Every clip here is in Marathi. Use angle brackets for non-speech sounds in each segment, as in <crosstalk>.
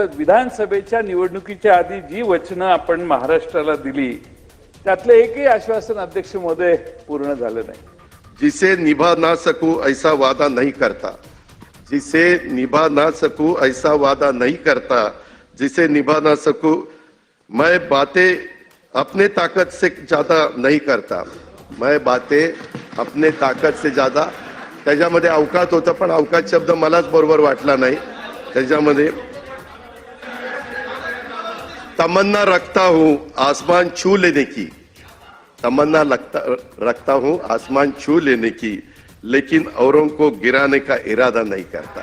विधानसभेच्या निवडणुकीच्या आधी जी वचनं आपण महाराष्ट्राला दिली त्यातलं एकही आश्वासन अध्यक्ष महोदय पूर्ण झालं नाही. जिसे निभा ना सकू ऐसा वादा नहीं करता. जिसे निभा ना सकू ऐसा वादा नहीं करता. जिसे निभा ना सकू मैं बातें अपने ताकत से ज्यादा नहीं करता. मैं बातें अपने ताकत से ज्यादा त्याच्यामध्ये अवकात होतं पण अवकात शब्द मलाच बरोबर वाटला नाही. त्याच्यामध्ये तमन्ना रखता हूं आसमान छू लेने की। तमन्ना लगता रखता हूं आसमान छू लेने की लेकिन औरों को गिराने का इरादा नहीं करता।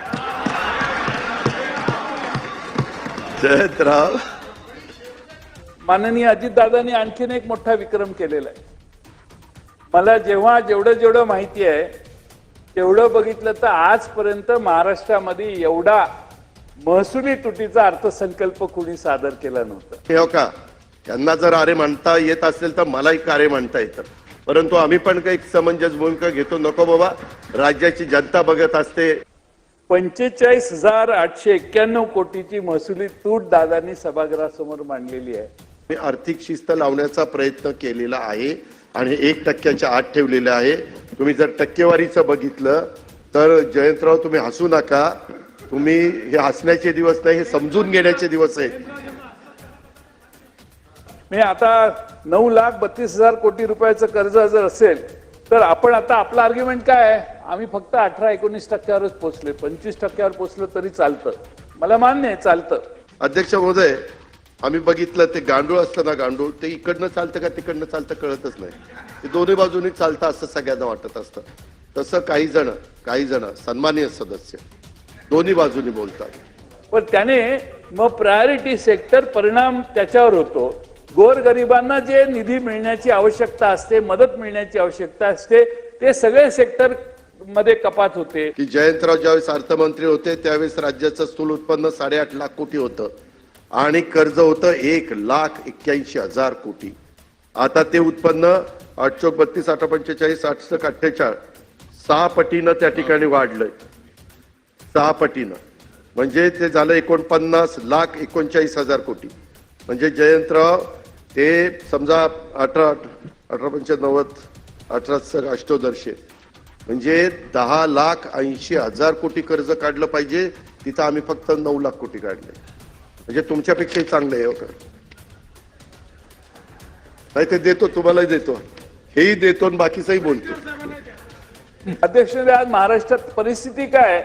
जयंतराव माननीय अजितदादांनी आणखीन एक मोठा विक्रम केलेला आहे. मला जेव्हा जेवढं जेवढं माहिती आहे तेवढं बघितलं तर आजपर्यंत महाराष्ट्रामध्ये एवढा महसुली तुटीचा अर्थसंकल्प कुणी सादर केला नव्हता. हे हो का? यांना जर अरे म्हणता येत असेल तर मलाही कार्य म्हणता येतं परंतु आम्ही पण काही समंजस भूमिका घेतो. नको बाबा राज्याची जनता बघत असते. पंचेचाळीस हजार आठशे एक्क्याण्णव कोटीची महसुली तूट दादांनी सभागृहासमोर मांडलेली आहे. मी आर्थिक शिस्त लावण्याचा प्रयत्न केलेला आहे आणि एक टक्क्याच्या आत ठेवलेले आहे. तुम्ही जर टक्केवारीचं बघितलं तर जयंतराव तुम्ही हसू नका. तुम्ही हे हसण्याचे दिवस नाही हे समजून घेण्याचे दिवस आहेत. मी आता नऊ लाख बत्तीस हजार कोटी रुपयाचं कर्ज जर असेल तर आपण आता आपलं आर्ग्युमेंट काय आहे? आम्ही फक्त अठरा एकोणीस टक्क्यावरच पोहोचले पंचवीस टक्क्यावर पोहोचलं तरी चालतं. मला मान्य आहे चालतं. अध्यक्ष महोदय आम्ही बघितलं ते गांडूळ असतं ना गांडूळ ते इकडनं चालतं का तिकडनं चालतं कळतच नाही. ते दोन्ही बाजूनी चालतं असं सगळ्यांना वाटत असतं. तसं काही जण काही जण सन्माननीय सदस्य दोन्ही बाजूनी बोलतात. पण त्याने मग प्रायोरिटी सेक्टर परिणाम त्याच्यावर होतो. गोरगरिबांना जे निधी मिळण्याची आवश्यकता असते मदत मिळण्याची आवश्यकता असते ते सगळे सेक्टरमध्ये कपात होते. की जयंतराव ज्यावेळेस अर्थमंत्री होते त्यावेळेस राज्याचं स्थूल उत्पन्न साडेआठ लाख कोटी होतं. आणि कर्ज होतं एक लाख एक्क्याऐंशी हजार कोटी. आता ते उत्पन्न आठ चौक बत्तीस आठ पंचेचाळीस आठ सक अठ्ठेचाळीस सहा पटीनं त्या ठिकाणी वाढलंय. सहा पटीनं. म्हणजे ते झालं एकोणपन्नास लाख एकोणचाळीस हजार कोटी. म्हणजे जयंतराव ते समजा अठरा अठरा पंच्याण्णवद नव्वद अठरा सर अष्टोदर्शे. म्हणजे दहा लाख ऐंशी हजार कोटी कर्ज काढलं पाहिजे तिथं आम्ही फक्त नऊ लाख कोटी काढले. म्हणजे तुमच्यापेक्षाही चांगलं आहे हो नाही ते देतो तुम्हालाही देतो. हेही देतो आणि बाकीचंही बोलतो. अध्यक्ष आज महाराष्ट्रात परिस्थिती काय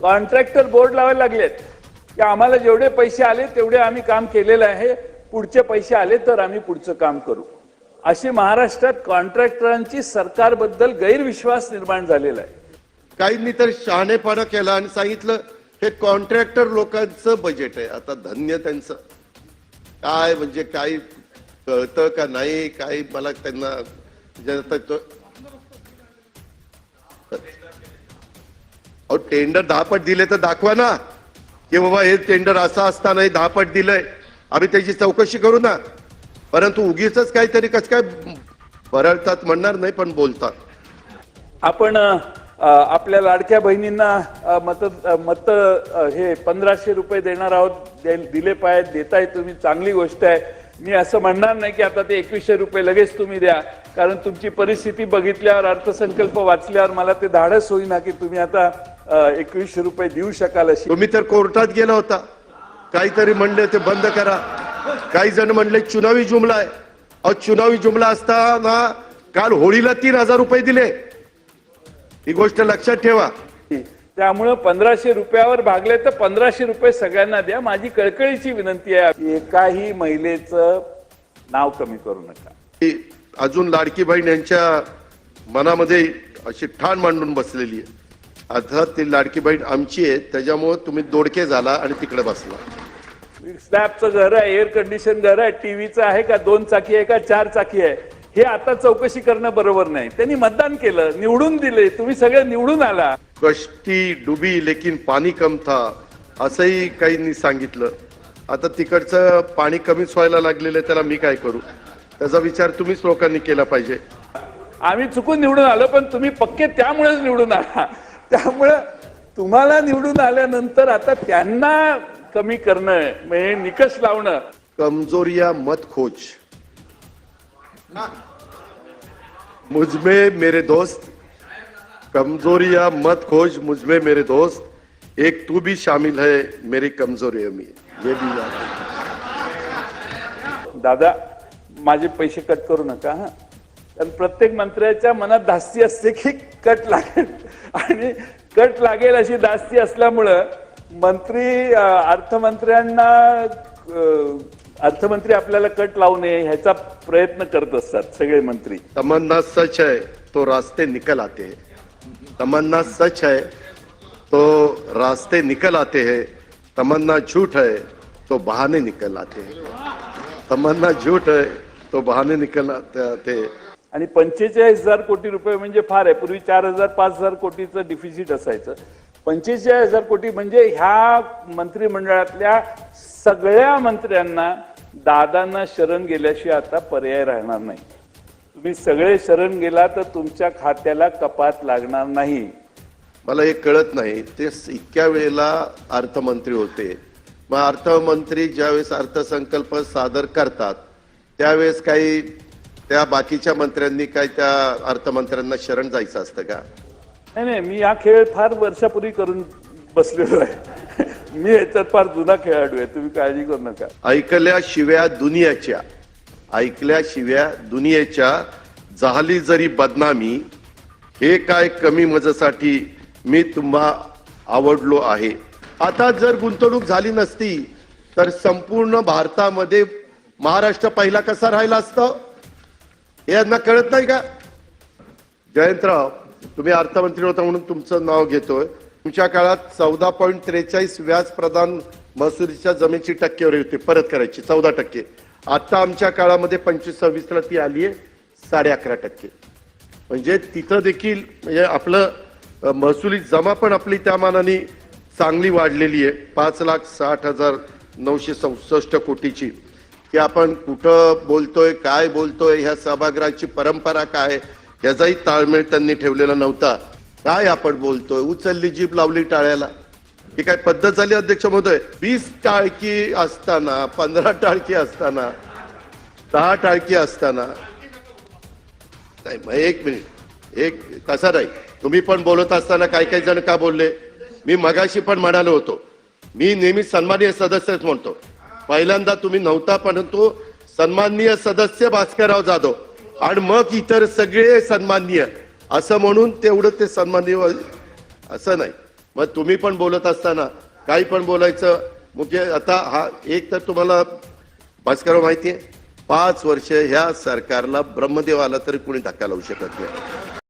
कॉन्ट्रॅक्टर बोर्ड लावायला लागलेत की आम्हाला जेवढे पैसे आले तेवढे आम्ही काम केलेलं आहे. पुढचे पैसे आले तर आम्ही पुढचं काम करू. अशी महाराष्ट्रात कॉन्ट्रॅक्टरांची सरकारबद्दल गैरविश्वास निर्माण झालेला आहे. काहींनी तर शहाणेपणा केला आणि सांगितलं हे कॉन्ट्रॅक्टर लोकांचं बजेट आहे. आता धन्य त्यांचं. काय म्हणजे काही कळतं का नाही? काही मला त्यांना जनता टेंडर दहापट दिले तर दाखवा ना. की बाबा हे टेंडर असं असताना दहापट दिलंय. आम्ही त्याची चौकशी करू ना. परंतु उगीच काहीतरी कसं काय बरळतात म्हणणार नाही पण बोलतात. आपण आपल्या लाडक्या बहिणींना मत मत हे पंधराशे रुपये देणार आहोत. दिले पाहिजे देताय तुम्ही चांगली गोष्ट आहे. मी असं म्हणणार नाही की आता ते एकवीसशे रुपये लगेच तुम्ही द्या. कारण तुमची परिस्थिती बघितल्यावर अर्थसंकल्प वाचल्यावर मला ते धाडस होईना की तुम्ही आता एकवीसशे रुपये देऊ शकाल अशी. तुम्ही तर कोर्टात गेला होता. काहीतरी म्हणले ते बंद करा. काही जण म्हणले चुनावी जुमला आहे. अहो चुनावी जुमला असताना काल होळीला तीन हजार रुपये दिले. ही गोष्ट लक्षात ठेवा. त्यामुळं पंधराशे रुपयावर भागले तर पंधराशे रुपये सगळ्यांना द्या. माझी कळकळीची विनंती आहे एकाही महिलेचं नाव कमी करू नका. अजून लाडकी बहीण यांच्या मनामध्ये अशी ठाण मांडून बसलेली आहे. अर्थात ती लाडकी बहीण आमची आहे त्याच्यामुळे तुम्ही दोडके झाला आणि तिकडे बसला. स्लॅबचं घर आहे एअर कंडिशन घर आहे टीव्हीचं आहे का दोन चाकी आहे का चार चाकी आहे? हे आता चौकशी करणं बरोबर नाही. त्यांनी मतदान केलं निवडून दिले तुम्ही सगळे निवडून आला. कष्टी डुबी लेकिन पाणी कम था असंही काहींनी सांगितलं. आता तिकडचं पाणी कमीच व्हायला लागलेलं आहे त्याला मी काय करू? त्याचा विचार तुम्हीच लोकांनी केला पाहिजे. आम्ही चुकून निवडून आलो पण तुम्ही पक्के त्यामुळेच निवडून आला. त्यामुळे तुम्हाला निवडून आल्यानंतर आता त्यांना कमी करणं म्हणजे निकष लावणं. कमजोरिया मत खोज. मुझमें मेरे दोस्त. कमजोरिया मत खोज मुझमें मेरे दोस्त. एक तू भी शामिल है मेरी कमजोरियों में ये भी याद. दादा माझे पैसे कट करू नका हा? कारण प्रत्येक मंत्र्याच्या मनात धास्ती असते की कट लागेल. आणि कट लागेल अशी धास्ती असल्यामुळं मंत्री अर्थमंत्र्यांना अर्थमंत्री आपल्याला कट लावू नये ह्याचा प्रयत्न करत असतात सगळे मंत्री. तमन्ना सच आहे तो रास्ते निकल आते तमन्ना सच आहे तो रास्ते निकल आते है. तमन्ना झूठ है तो बहाने निकल आते हैं. तमन्ना झूठ है तो बहाने निकल आते आणि पंचेचाळीस हजार कोटी रुपये म्हणजे फार आहे. पूर्वी चार हजार पाच हजार कोटीचं डिफिसिट असायचं. पंचेचाळीस हजार कोटी म्हणजे ह्या मंत्रिमंडळातल्या सगळ्या मंत्र्यांना दादांना शरण गेल्याशिवाय आता पर्याय राहणार नाही. तुम्ही सगळे शरण गेला तर तुमच्या खात्याला कपात लागणार नाही. मला हे कळत नाही. ते इतक्या वेळेला अर्थमंत्री होते. मग अर्थमंत्री ज्यावेळेस अर्थसंकल्प सादर करतात त्यावेळेस काही त्या बाकीच्या मंत्र्यांनी काय त्या अर्थमंत्र्यांना शरण जायचं असतं का? नाही नाही मी हा खेळ फार वर्षापूर्वी करून बसलेलो आहे. <laughs> मी याच्यात फार जुना खेळाडू आहे तुम्ही काळजी करू नका. ऐकल्या शिव्या दुनियाच्या ऐकल्या शिव्या दुनियेच्या झाली जरी बदनामी हे काय कमी मजेसाठी मी तुम्हा आवडलो आहे. आता जर गुंतवणूक झाली नसती तर संपूर्ण भारतामध्ये महाराष्ट्र पहिला कसा राहिला असतं? यांना कळत नाही का? जयंतराव तुम्ही अर्थमंत्री होता म्हणून तुमचं नाव घेतोय. तुमच्या काळात चौदा पॉईंट त्रेचाळीस व्याज प्रदान महसुलीच्या जमीनची टक्केवारी होती. परत करायची चौदा टक्के. आता आमच्या काळामध्ये पंचवीस सव्वीसला ती आली आहे साडे अकरा टक्के. म्हणजे तिथं देखील म्हणजे आपलं महसुली जमा पण आपली त्या मानाने चांगली वाढलेली आहे. पाच लाख साठ हजार नऊशे चौसष्ट कोटीची. की आपण कुठं बोलतोय काय बोलतोय ह्या सभागृहाची परंपरा काय याचाही ताळमेळ त्यांनी ठेवलेला नव्हता. काय आपण बोलतोय? उचलली जीभ लावली टाळ्याला. ही काय पद्धत झाली अध्यक्ष महोदय? वीस टाळकी असताना पंधरा टाळकी असताना दहा टाळकी असताना. नाही मग एक मिनिट. एक कसा नाही. तुम्ही पण बोलत असताना काही काही जण का बोलले? मी मगाशी पण म्हणालो होतो. मी नेहमी सन्मानीय सदस्यच म्हणतो. पहिल्यांदा तुम्ही नव्हता परंतु सन्माननीय सदस्य भास्करराव जाधव. आणि मग इतर सगळे सन्माननीय. असं म्हणून तेवढं ते सन्माननीय असं नाही. मग तुम्ही पण बोलत असताना काही पण बोलायचं म्हणजे आता हा एक तर तुम्हाला भास्करराव माहिती आहे पाच वर्ष ह्या सरकारला ब्रह्मदेव आला तरी कुणी धक्का लावू शकत नाही.